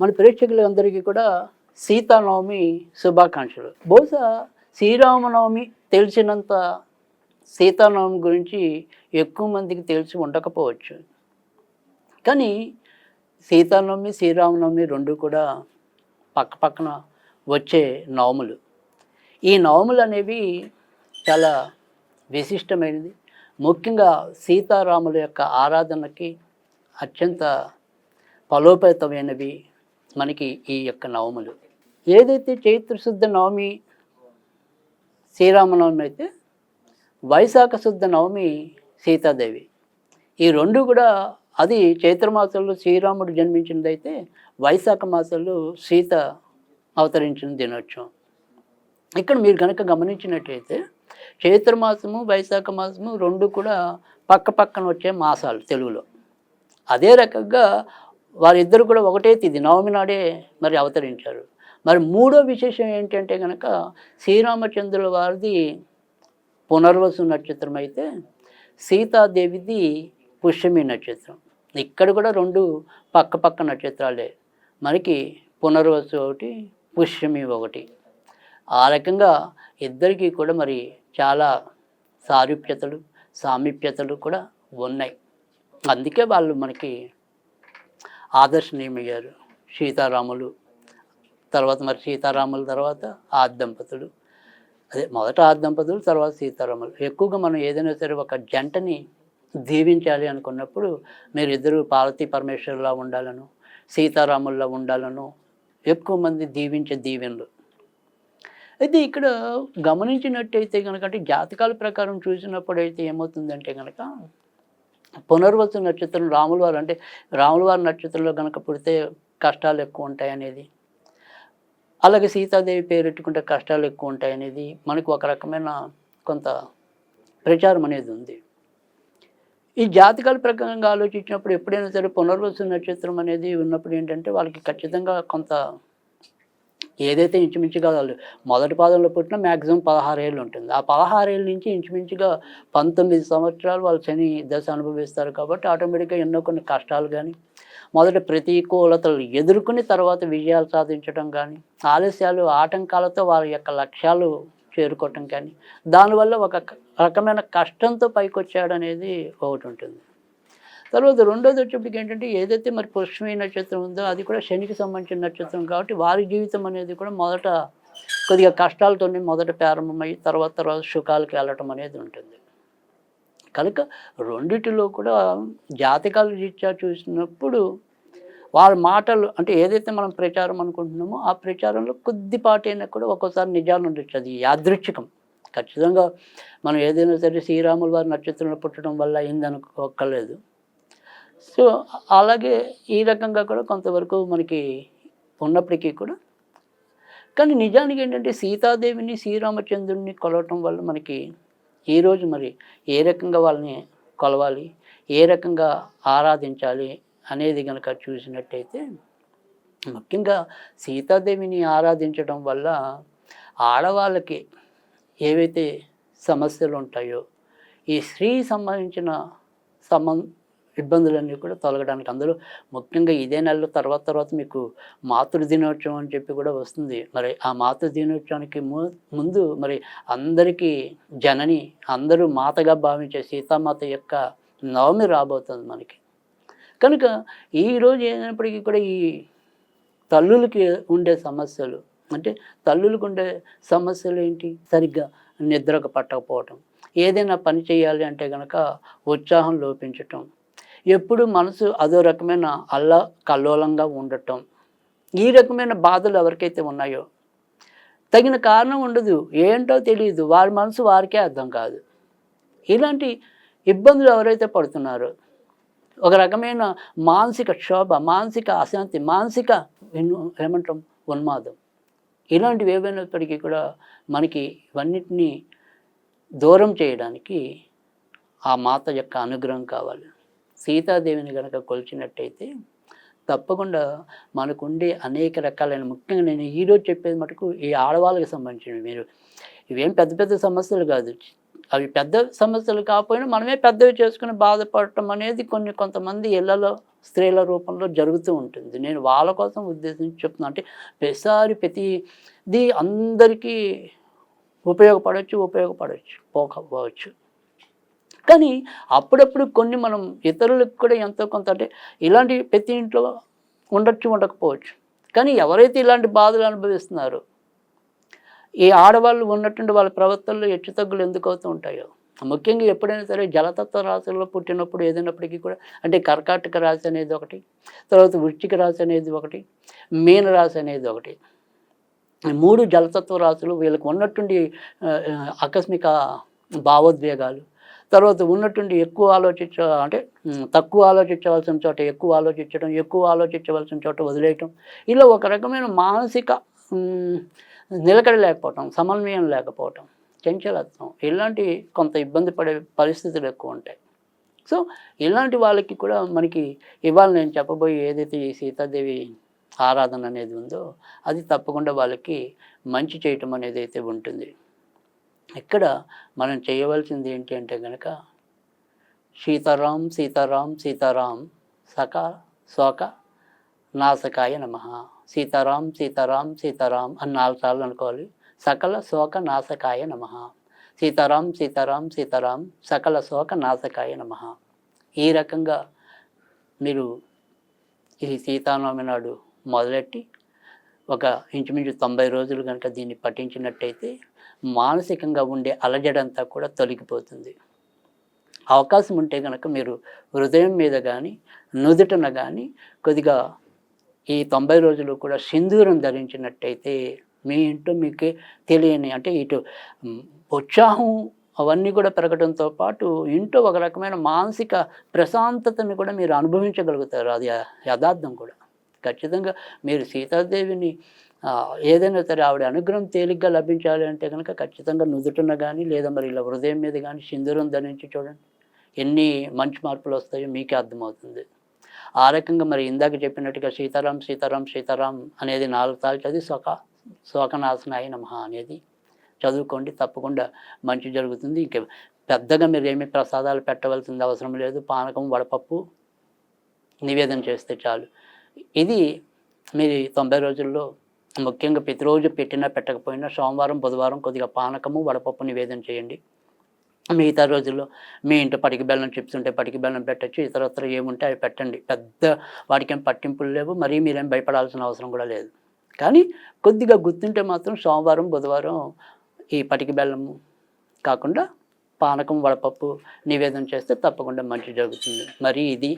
మన ప్రేక్షకులందరికీ కూడా సీతానవమి శుభాకాంక్షలు. బహుశా శ్రీరామనవమి తెలిసినంత సీతానవమి గురించి ఎక్కువ మందికి తెలిసి ఉండకపోవచ్చు. కానీ సీతానవమి శ్రీరామనవమి రెండు కూడా పక్క పక్కన వచ్చే నవములు. ఈ నవములు అనేవి చాలా విశిష్టమైనది. ముఖ్యంగా సీతారాముల యొక్క ఆరాధనకి అత్యంత ఫలోపేతమైనవి మనకి ఈ యొక్క నవములు. ఏదైతే చైత్రశుద్ధ నవమి శ్రీరామనవమి అయితే వైశాఖ శుద్ధ నవమి సీతాదేవి. ఈ రెండు కూడా అది చైత్రమాసంలో శ్రీరాముడు జన్మించినదైతే వైశాఖ మాసంలో సీత అవతరించిన దినోత్సవం. ఇక్కడ మీరు కనుక గమనించినట్లయితే చైత్రమాసము వైశాఖ మాసము రెండు కూడా పక్క పక్కన వచ్చే మాసాలు తెలుగులో. అదే రకంగా వారిద్దరు కూడా ఒకటే తిది నవమి నాడే మరి అవతరించారు. మరి మూడో విశేషం ఏంటంటే కనుక శ్రీరామచంద్రుల వారిది పునర్వసు నక్షత్రం అయితే సీతాదేవిది పుష్యమి నక్షత్రం. ఇక్కడ కూడా రెండు పక్క పక్క నక్షత్రాలే. మనకి పునర్వసు ఒకటి పుష్యమి ఒకటి. ఆ రకంగా ఇద్దరికీ కూడా మరి చాలా సారూప్యతలు సామీప్యతలు కూడా ఉన్నాయి. అందుకే వాళ్ళు మనకి ఆదర్శనీయమయ్యారు సీతారాములు తర్వాత మరి సీతారాముల తర్వాత ఆ దంపతులు అదే మొదట ఆ దంపతులు తర్వాత సీతారాములు. ఎక్కువగా మనం ఏదైనా సరే ఒక జంటని దీవించాలి అనుకున్నప్పుడు మీరు ఇద్దరు పార్వతీ పరమేశ్వరులా ఉండాలను సీతారాముల్లా ఉండాలను ఎక్కువ మంది దీవించే దీవెనలు. అయితే ఇక్కడ గమనించినట్టయితే కనుక అంటే జాతకాల ప్రకారం చూసినప్పుడు అయితే ఏమవుతుందంటే కనుక పునర్వసు నక్షత్రం రాముల వారు అంటే రాముల వారి నక్షత్రంలో కనుక పుడితే కష్టాలు ఎక్కువ ఉంటాయి అనేది. అలాగే సీతాదేవి పేరెట్టుకుంటే కష్టాలు ఎక్కువ ఉంటాయి అనేది మనకు ఒక రకమైన కొంత ప్రచారం అనేది ఉంది. ఈ జాతకాల ప్రకారంగా ఆలోచించినప్పుడు ఎప్పుడైనా సరే పునర్వసు నక్షత్రం అనేది ఉన్నప్పుడు ఏంటంటే వాళ్ళకి ఖచ్చితంగా కొంత ఏదైతే ఇంచుమించుగా వాళ్ళు మొదటి పాదంలో పుట్టిన మ్యాక్సిమం పదహారేళ్ళు ఉంటుంది. ఆ పదహారేళ్ళ నుంచి ఇంచుమించుగా పంతొమ్మిది సంవత్సరాలు వాళ్ళు శని దశ అనుభవిస్తారు కాబట్టి ఆటోమేటిక్గా ఎన్నో కొన్ని కష్టాలు కానీ మొదట ప్రతికూలతలు ఎదుర్కొని తర్వాత విజయాలు సాధించడం కానీ ఆలస్యాలు ఆటంకాలతో వారి యొక్క లక్ష్యాలు చేరుకోవటం కానీ దానివల్ల ఒక రకమైన కష్టంతో పైకి వచ్చాడు ఒకటి ఉంటుంది. తర్వాత రెండోది వచ్చేప్పటికి ఏంటంటే ఏదైతే మరి పుష్పమైన నక్షత్రం ఉందో అది కూడా శనికి సంబంధించిన నక్షత్రం కాబట్టి వారి జీవితం అనేది కూడా మొదట కొద్దిగా కష్టాలతోనే మొదట ప్రారంభమై తర్వాత తర్వాత సుఖాలకి వెళ్ళటం అనేది ఉంటుంది. కనుక రెండిటిలో కూడా జాతకాలు రీత్యా చూసినప్పుడు వాళ్ళ మాటలు అంటే ఏదైతే మనం ప్రచారం అనుకుంటున్నామో ఆ ప్రచారంలో కొద్దిపాటైనా కూడా ఒక్కోసారి నిజాలు ఉండొచ్చు. అది యాదృచ్ఛికం. ఖచ్చితంగా మనం ఏదైనా సరే శ్రీరాములు వారి నక్షత్రంలో పుట్టడం వల్ల అయిందనుకోక్కర్లేదు సో అలాగే ఈ రకంగా కూడా కొంతవరకు మనకి ఉన్నప్పటికీ కూడా. కానీ నిజానికి ఏంటంటే సీతాదేవిని శ్రీరామచంద్రుడిని కొలవటం వల్ల మనకి ఈరోజు మరి ఏ రకంగా వాళ్ళని కొలవాలి ఏ రకంగా ఆరాధించాలి అనేది కనుక చూసినట్టయితే ముఖ్యంగా సీతాదేవిని ఆరాధించడం వల్ల ఆడవాళ్ళకి ఏవైతే సమస్యలు ఉంటాయో ఈ స్త్రీ సంబంధించిన సంబంధ ఇబ్బందులన్నీ కూడా తొలగడానికి. అందులో ముఖ్యంగా ఇదే నెలలో తర్వాత తర్వాత మీకు మాతృ దినోత్సవం అని చెప్పి కూడా వస్తుంది. మరి ఆ మాతృ దినోత్సవానికి ము- ముందు మరి అందరికీ జనని అందరూ మాతగా భావించే సీతామాత యొక్క నవమి రాబోతుంది మనకి. కనుక ఈరోజు ఏదైనప్పటికీ కూడా ఈ తల్లులకి ఉండే సమస్యలు అంటే తల్లులకు ఉండే సమస్యలు ఏంటి? సరిగ్గా నిద్రకు పట్టకపోవటం ఏదైనా పని చేయాలి అంటే కనుక ఉత్సాహం లోపించటం ఎప్పుడు మనసు అదో రకమైన అల్ల కల్లోలంగా ఉండటం. ఈ రకమైన బాధలు ఎవరికైతే ఉన్నాయో? తగిన కారణం ఉండదు. ఏంటో తెలియదు. వారి మనసు వారికే అర్థం కాదు. ఇలాంటి ఇబ్బందులు ఎవరైతే పడుతున్నారో? ఒక రకమైన మానసిక క్షోభ మానసిక అశాంతి మానసిక ఏమంటాం? ఉన్మాదం. ఇలాంటివి ఏవైనప్పటికీ కూడా మనకి ఇవన్నిటినీ దూరం చేయడానికి ఆ మాత యొక్క అనుగ్రహం కావాలి. సీతాదేవిని కనుక కొలిచినట్టయితే తప్పకుండా మనకుండే అనేక రకాలైన ముఖ్యంగా నేను ఈరోజు చెప్పేది మటుకు ఈ ఆడవాళ్ళకి సంబంధించినవి. మీరు ఇవేం పెద్ద పెద్ద సమస్యలు కాదు. అవి పెద్ద సమస్యలు కాకపోయినా మనమే పెద్దవి చేసుకుని బాధపడటం అనేది కొన్ని కొంతమంది ఇళ్ళలో స్త్రీల రూపంలో జరుగుతూ ఉంటుంది. నేను వాళ్ళ కోసం ఉద్దేశించి చెప్తున్నా అంటే ప్రతిసారి ప్రతిది అందరికీ ఉపయోగపడవచ్చు ఉపయోగపడవచ్చు పోకపోవచ్చు. కానీ అప్పుడప్పుడు కొన్ని మనం ఇతరులకు కూడా ఎంతో కొంత అంటే ఇలాంటి ప్రతి ఇంట్లో ఉండొచ్చు ఉండకపోవచ్చు. కానీ ఎవరైతే ఇలాంటి బాధలు అనుభవిస్తున్నారో ఈ ఆడవాళ్ళు ఉన్నటువంటి వాళ్ళ ప్రవర్తనలో హెచ్చుతగ్గులు ఎందుకు అవుతూ ఉంటాయో ముఖ్యంగా ఎప్పుడైనా సరే జలతత్వ రాశుల్లో పుట్టినప్పుడు ఏదైనప్పటికీ కూడా అంటే కర్కాటక రాశి అనేది ఒకటి తర్వాత వృశ్చిక రాశి అనేది ఒకటి మీన రాశి అనేది ఒకటి. మూడు జలతత్వ రాశులు వీళ్ళకి ఉన్నటువంటి ఆకస్మిక భావోద్వేగాలు తర్వాత ఉన్నటువంటి ఎక్కువ ఆలోచించ అంటే తక్కువ ఆలోచించవలసిన చోట ఎక్కువ ఆలోచించడం ఎక్కువ ఆలోచించవలసిన చోట వదిలేయటం. ఇలా ఒక రకమైన మానసిక నిలకడ లేకపోవటం సమన్వయం లేకపోవటం చంచలత్వం ఇలాంటి కొంత ఇబ్బంది పడే పరిస్థితులు ఎక్కువ ఉంటాయి. సో ఇలాంటి వాళ్ళకి కూడా మనకి ఇవాళ నేను చెప్పబోయే ఏదైతే ఈ సీతాదేవి ఆరాధన అనేది ఉందో అది తప్పకుండా వాళ్ళకి మంచి చేయటం అనేది అయితే ఉంటుంది. ఇక్కడ మనం చేయవలసింది ఏంటి అంటే కనుక సీతారాం సీతారాం సీతారాం సక శోక నాశకాయ నమ. సీతారాం సీతారాం సీతారాం అని నాలుగు సార్లు అనుకోవాలి. సకల శోక నాశకాయ నమ. సీతారాం సీతారాం సీతారాం సకల శోక నాశకాయ నమ. ఈ రకంగా మీరు ఈ సీతారామి నాడు మొదలెట్టి ఒక ఇంచుమించు తొంభై రోజులు కనుక దీన్ని పఠించినట్టయితే మానసికంగా ఉండే అలజడంతా కూడా తొలగిపోతుంది. అవకాశం ఉంటే కనుక మీరు హృదయం మీద కానీ నుదుటన కానీ కొద్దిగా ఈ తొంభై రోజులు కూడా సింధూరం ధరించినట్టయితే మీ ఇంట్లో మీకు తెలియని అంటే ఇటు ఉత్సాహం అవన్నీ కూడా పెరగడంతో పాటు ఇంట్లో ఒక రకమైన మానసిక ప్రశాంతతని కూడా మీరు అనుభవించగలుగుతారు. అది యథార్థం కూడా. ఖచ్చితంగా మీరు సీతాదేవిని ఏదైనా సరే ఆవిడ అనుగ్రహం తేలిగ్గా లభించాలి అంటే కనుక ఖచ్చితంగా నుదుటున కానీ లేదా మరి ఇలా హృదయం మీద కానీ సింధూరం ధరించి చూడండి. ఎన్ని మంచి మార్పులు వస్తాయో మీకే అర్థమవుతుంది. ఆ రకంగా మరి ఇందాక చెప్పినట్టుగా సీతారాం సీతారాం సీతారాం అనేది నాలుగు సార్లు చదివి శోక శోకనాశనాయ నమః అనేది చదువుకోండి తప్పకుండా మంచి జరుగుతుంది. ఇంకా పెద్దగా మీరు ఏమి ప్రసాదాలు పెట్టవలసింది అవసరం లేదు. పానకం వడపప్పు నివేదన చేస్తే చాలు. ఇది మీరు తొంభై రోజుల్లో ముఖ్యంగా ప్రతిరోజు పెట్టినా పెట్టకపోయినా సోమవారం బుధవారం కొద్దిగా పానకము వడపప్పు నివేదన చేయండి. మిగతా రోజుల్లో మీ ఇంట్లో పటికి బెల్లం చిప్స్ ఉంటే పటికి బెల్లం పెట్టచ్చు ఇతరత్ర ఏముంటే అవి పెట్టండి. పెద్ద వాటికి ఏం పట్టింపులు లేవు మరీ మీరేం భయపడాల్సిన అవసరం కూడా లేదు. కానీ కొద్దిగా గుర్తుంటే మాత్రం సోమవారం బుధవారం ఈ పటికి బెల్లము కాకుండా పానకం వడపప్పు నివేదన చేస్తే తప్పకుండా మంచి జరుగుతుంది. మరి ఇది